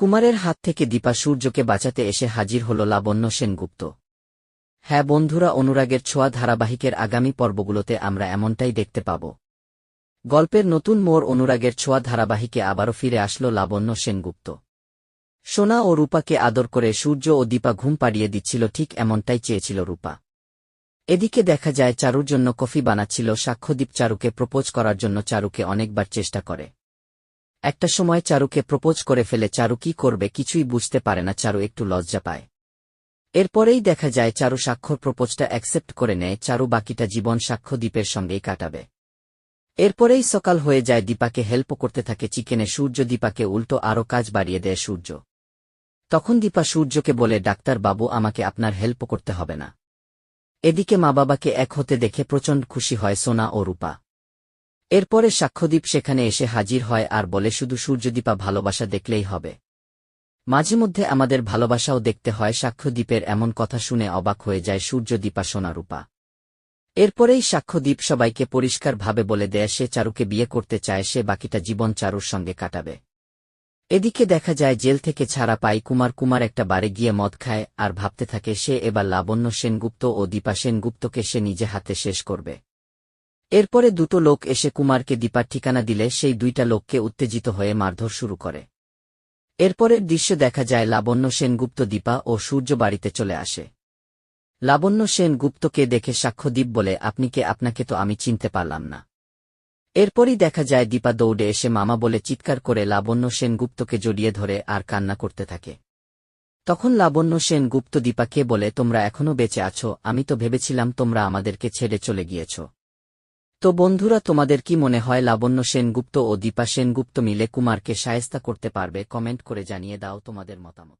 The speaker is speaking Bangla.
কুমারের হাত থেকে দীপা সূর্যকে বাঁচাতে এসে হাজির হল লাবণ্য সেনগুপ্ত। হ্যাঁ বন্ধুরা, অনুরাগের ছোঁয়া ধারাবাহিকের আগামী পর্বগুলোতে আমরা এমনটাই দেখতে পাব। গল্পের নতুন মোড় অনুরাগের ছোঁয়া ধারাবাহিকে আবারও ফিরে আসলো লাবণ্য সেনগুপ্ত। সোনা ও রূপাকে আদর করে সূর্য ও দীপা ঘুম পাড়িয়ে দিচ্ছিল, ঠিক এমনটাই চেয়েছিল রূপা। এদিকে দেখা যায় চারুর জন্য কফি বানাচ্ছিল, সাক্ষ্যদীপ চারুকে প্রপোজ করার জন্য চারুকে অনেকবার চেষ্টা করে। একটা সময় চারুকে প্রপোজ করে ফেলে চারু কি করবে কিছুই বুঝতে পারে না, চারু একটু লজ্জা পায়। এরপরেই দেখা যায় চারু স্বাক্ষর প্রপোজটা অ্যাকসেপ্ট করে নেয়, চারু বাকিটা জীবন সাক্ষ্য দ্বীপের সঙ্গেই কাটাবে। এরপরেই সকাল হয়ে যায়, দীপাকে হেল্প করতে থাকে চিকেনে, সূর্য দীপাকে উল্টো আরও কাজ বাড়িয়ে দেয় সূর্য। তখন দীপা সূর্যকে বলে, ডাক্তার বাবু, আমাকে আপনার হেল্প করতে হবে না। এদিকে মা বাবাকে এক হতে দেখে প্রচণ্ড খুশি হয় সোনা ও রূপা। এরপরে সাক্ষ্যদ্বীপ সেখানে এসে হাজির হয় আর বলে, শুধু সূর্যদীপা ভালোবাসা দেখলেই হবে। মাঝে মধ্যে আমাদের ভালোবাসাও দেখতে হয়। সাক্ষ্যদ্বীপের এমন কথা শুনে অবাক হয়ে যায় সূর্যদীপা সোনারূপা। এরপরেই সাক্ষ্যদ্বীপ সবাইকে পরিষ্কারভাবে বলে দেয়, সে চারুকে বিয়ে করতে চায়, সে বাকিটা জীবন চারুর সঙ্গে কাটাবে। এদিকে দেখা যায় জেল থেকে ছাড়া পাই, কুমার কুমার একটা বারে গিয়ে মদ খায় আর ভাবতে থাকে, সে এবার লাবণ্য সেনগুপ্ত ও দীপা সেনগুপ্তকে সে নিজে হাতে শেষ করবে। এরপরে দুটো লোক এসে কুমারকে দীপার ঠিকানা দিলে সেই দুইটা লোককে উত্তেজিত হয়ে মারধর শুরু করে। এরপরের দৃশ্য দেখা যায় লাবণ্য সেনগুপ্ত দীপা ও সূর্য বাড়িতে চলে আসে। লাবণ্য সেনগুপ্তকে দেখে সাক্ষ্যদীপ বলে, আপনি কে? আপনাকে তো আমি চিনতে পারলাম না। এরপরই দেখা যায় দীপা দৌড়ে এসে মামা বলে চিৎকার করে লাবণ্য সেনগুপ্তকে জড়িয়ে ধরে আর কান্না করতে থাকে। তখন লাবণ্য সেনগুপ্ত দীপাকে বলে, তোমরা এখনও বেঁচে আছো। আমি তো ভেবেছিলাম তোমরা আমাদেরকে ছেড়ে চলে গিয়েছ। তো বন্ধুরা, তোমাদের কি মনে হয় লাবণ্য সেনগুপ্ত ও দীপা সেনগুপ্ত মিলে কুমারকে সায়স্তা করতে পারবে? কমেন্ট করে জানিয়ে দাও তোমাদের মতামত।